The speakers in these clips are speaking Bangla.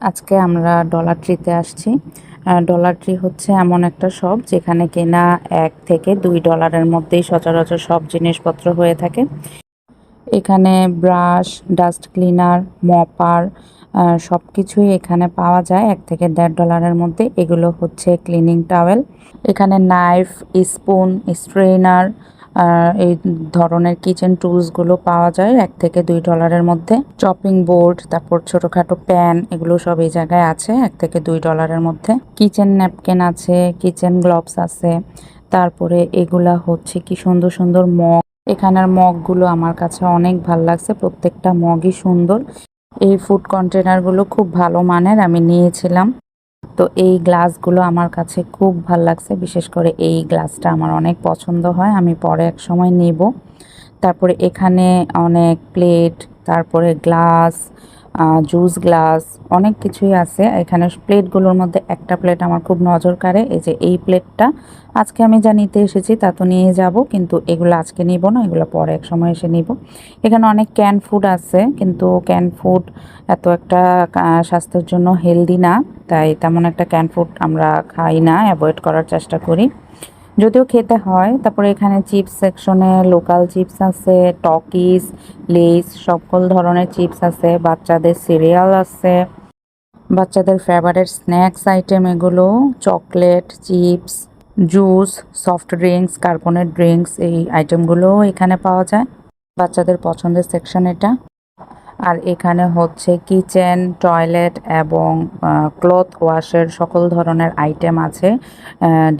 আজকে আমরা ডলার ট্রিতে আসছি। ডলার ট্রি হচ্ছে এমন একটা শপ যেখানে কেনা এক থেকে দুই ডলারের মধ্যেই সচরাচর সব জিনিসপত্র হয়ে থাকে। এখানে ব্রাশ ডাস্ট ক্লিনার মপার সব কিছুই এখানে পাওয়া যায় এক থেকে দেড় ডলারের মধ্যে। এগুলো হচ্ছে ক্লিনিং টাওয়েল এখানে নাইফ স্পুন স্ট্রেনার এই ধরনের কিচেন টুলসগুলো পাওয়া যায় এক থেকে দুই ডলারের মধ্যে। চপিং বোর্ড তারপর ছোটোখাটো প্যান এগুলো সব এই জায়গায় আছে এক থেকে দুই ডলারের মধ্যে। কিচেন ন্যাপকিন আছে কিচেন গ্লোভস আছে, তারপরে এগুলা হচ্ছে কি সুন্দর সুন্দর মগ। এখানের মগগুলো আমার কাছে অনেক ভালো লাগছে, প্রত্যেকটা মগই সুন্দর। এই ফুড কন্টেনারগুলো খুব ভালো মানের, আমি নিয়েছিলাম। তো এই গ্লাসগুলো আমার কাছে খুব ভালো লাগছে। বিশেষ করে এই গ্লাসটা আমার অনেক পছন্দ হয়। আমি পরে এক সময় নেব। তারপরে এখানে অনেক প্লেট, তারপরে গ্লাস জুস গ্লাস অনেক কিছুই আছে। এখানে প্লেটগুলোর মধ্যে একটা প্লেট আমার খুব নজর কাড়ে। এই যে এই প্লেটটা আজকে আমি যা নিতে এসেছি তা তো নিয়ে যাব, কিন্তু এগুলো আজকে নিব না, এগুলো পরে এক সময় এসে নিব। এখানে অনেক ক্যান ফুড আছে, কিন্তু ক্যান ফুড এত একটা স্বাস্থ্যের জন্য হেলদি না। তাই তেমন একটা ক্যান ফুড আমরা খাই না অ্যাভয়েড করার চেষ্টা করি। যদিও খেতে হয়, তারপরে এখানে চিপস সেকশনে লোকাল চিপস আছে টকিস লেস সকল ধরনের চিপস আছে, বাচ্চাদের সিরিয়াল আছে, বাচ্চাদের ফেভারেট স্ন্যাক্স আইটেম এগুলো chocolate chips juice soft drinks carbonate drinks এই আইটেমগুলো এখানে পাওয়া যায়, বাচ্চাদের পছন্দের সেকশন এটা। আর এখানে হচ্ছে কিচেন, টয়লেট এবং ক্লথ ওয়াশের সকল ধরনের আইটেম আছে।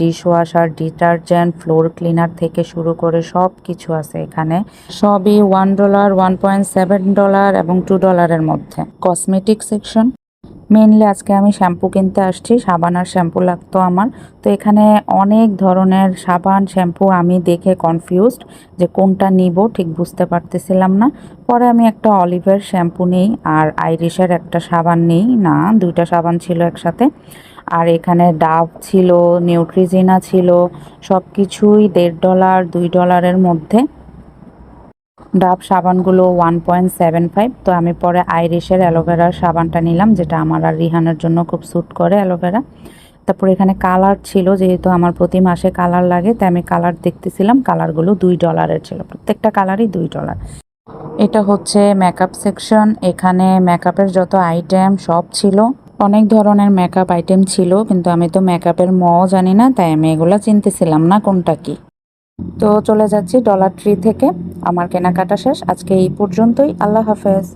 Dish washer, detergent, floor cleaner থেকে শুরু করে সব কিছু আছে এখানে। সবই one dollar, one point seven dollar এবং টু ডলারের মধ্যে। Cosmetic section. মেনলি আজকে আমি শ্যাম্পু কিনতে আসছি, সাবান আর শ্যাম্পু লাগতো আমার। তো এখানে অনেক ধরনের সাবান শ্যাম্পু আমি দেখে কনফিউজড যে কোনটা নিব, ঠিক বুঝতে পারতেছিলাম না। পরে আমি একটা অলিভের শ্যাম্পু নিই, আর আইরিশের একটা সাবান নিই। না, দুইটা সাবান ছিল একসাথে। আর এখানে ডাব ছিল নিউট্রিজিনা ছিল সব কিছুই দেড় ডলার দুই ডলারের মধ্যে। ডাব সাবানগুলো ওয়ান পয়েন্ট সেভেন ফাইভ তো আমি পরে আইরিশের অ্যালোভেরার সাবানটা নিলাম, যেটা আমার আর রিহানের জন্য খুব স্যুট করে অ্যালোভেরা। তারপর এখানে কালার ছিল, যেহেতু আমার প্রতি মাসে কালার লাগে, তাই আমি কালার দেখতেছিলাম, কালারগুলো দুই ডলারের ছিল। প্রত্যেকটা কালারই দুই ডলার এটা হচ্ছে মেকআপ সেকশন এখানে মেকআপের যত আইটেম সব ছিল, অনেক ধরনের মেকআপ আইটেম ছিল, কিন্তু আমি তো মেকআপের ম জানি না, তাই আমি এগুলো চিনতেছিলাম না কোনটা কি। তো চলে যাচ্ছি ডলার ট্রি থেকে। আমার কেনাকাটা শেষ। আজকে এই পর্যন্তই। আল্লাহ হাফেজ।